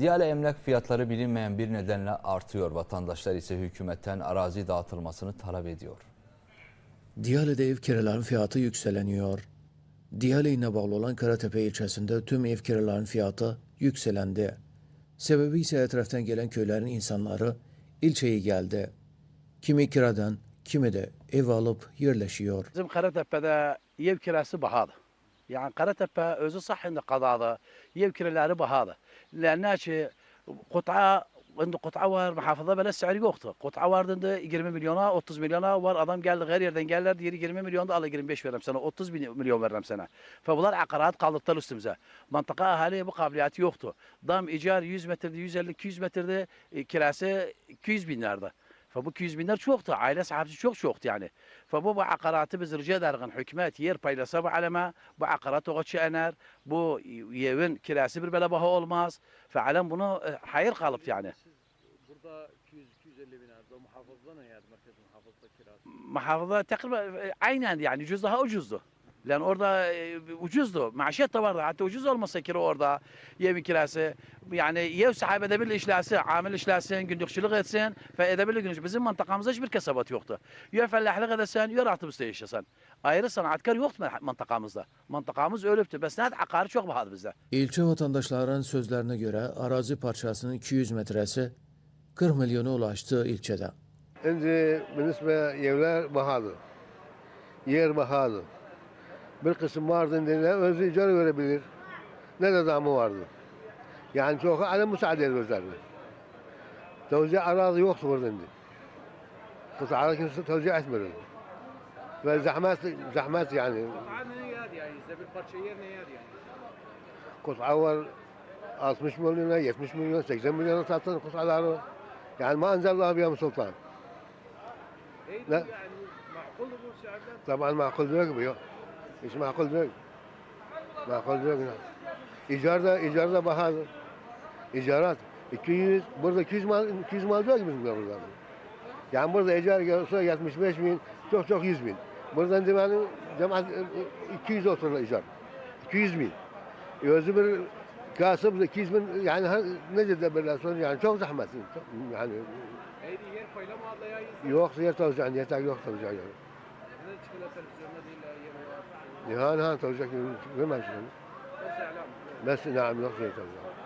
Diyale emlak fiyatları bilinmeyen bir nedenle artıyor. Vatandaşlar ise hükümetten arazi dağıtılmasını talep ediyor. Diyale'de ev kiralarının fiyatı yükseleniyor. Diyale ile bağlı olan Karatepe ilçesinde tüm ev kiralarının fiyatı yükselendi. Sebebi ise etraftan gelen köylerin insanları ilçeye geldi. Kimi kiradan, kimi de ev alıp yerleşiyor. Bizim Karatepe'de ev kirası pahalı. Yəni Qaratepe özü sahəndə qadadır. Yev kirələri bahadır. Lənə ki qut'a indi qut'a var, mühafizə belə səri yoxdur. Qut'a vardı indi 20 milyona, 30 milyona var. Adam gəldi hər yerdən gəlirlər, deyir 20 milyon da ala 25 verirəm sənə, 30 milyon verirəm sənə. Və bunlar əqarat qaldıqlar üstümüzə. Mantıqa əhaliyə bu qabiliyyəti yoxdur. Dam icar 100 metrdir, 150-200 metrdir, e, kirəsi 200 minlərdir. Fa bu 200 binler çoktu. Aile sahibisi çok çoktu yani. Fa bu bu akaratı biz rica ederiz. Hani hükümet yer paylasa bu aleme. Bu akaratı oçu ener. Bu evin kirası bir bela baha olmaz. Fa bunu e, hayır kalıp yani. Burada 200-250 bin arada muhafızda ne yani merkez muhafızda kirası? Muhafızda tekrar e, aynen yani ucuz daha. Yani orada e, ucuzdu. Maaşet de vardı. Hatta ucuz olmasa kira orada. Yemin kirası. Yani ev sahibi edebilir işlerse, amil işlersin, gündükçülük etsin ve edebilir gündükçülük. Bizim mantıkamızda hiçbir kasabat yoktu. Ya fellahlık edersen, ya rahatımızda yaşasan. Ayrı sanatkar yoktu mantıkamızda. Mantıkamız ölüptü. Bes ne akarı çok pahalı bizde. İlçe vatandaşların sözlerine göre arazi parçasının 200 metresi 40 milyona ulaştı ilçede. Şimdi بالنسبة evler pahalı. Yer pahalı. Bir kısım vardı ne özü icara verebilir. Ne de damı vardı. Yani çok alem müsaade ediyor özlerine. Tevzi arazi yoktu burada şimdi. Kısalara kimse tevzi etmiyor. Ve zahmet, zahmet yani. Kut'a ne yer yani? Size bir parça yer ne yer yani? Kut'a var 60 milyona, 70 milyon, 80 milyona sattın kut'aları. Yani ma enzellahu biyam sultan. Neydi Ne? yani? Makul bu saatten? طبعا معقول değil bu yok. hiç makul değil. Makul değil. İcar da, icar da pahalı. İcarat. 200, burada 200 mal, 200 mal değil bizim burada. Yani burada icar gelse 75 bin, çok çok 100 bin. Buradan cemaat, cemaat 200 oturur icar. 200 bin. E, özü bir kasım 200 bin, yani nece de böyle sonra yani çok zahmet. Çok- Yani Neydi yer paylama adla ya? yok yer tavsiyen, yeter yok tavsiyen. Yani. نهار نهار توجهك ما ماشي بس نعم نخرج توجهك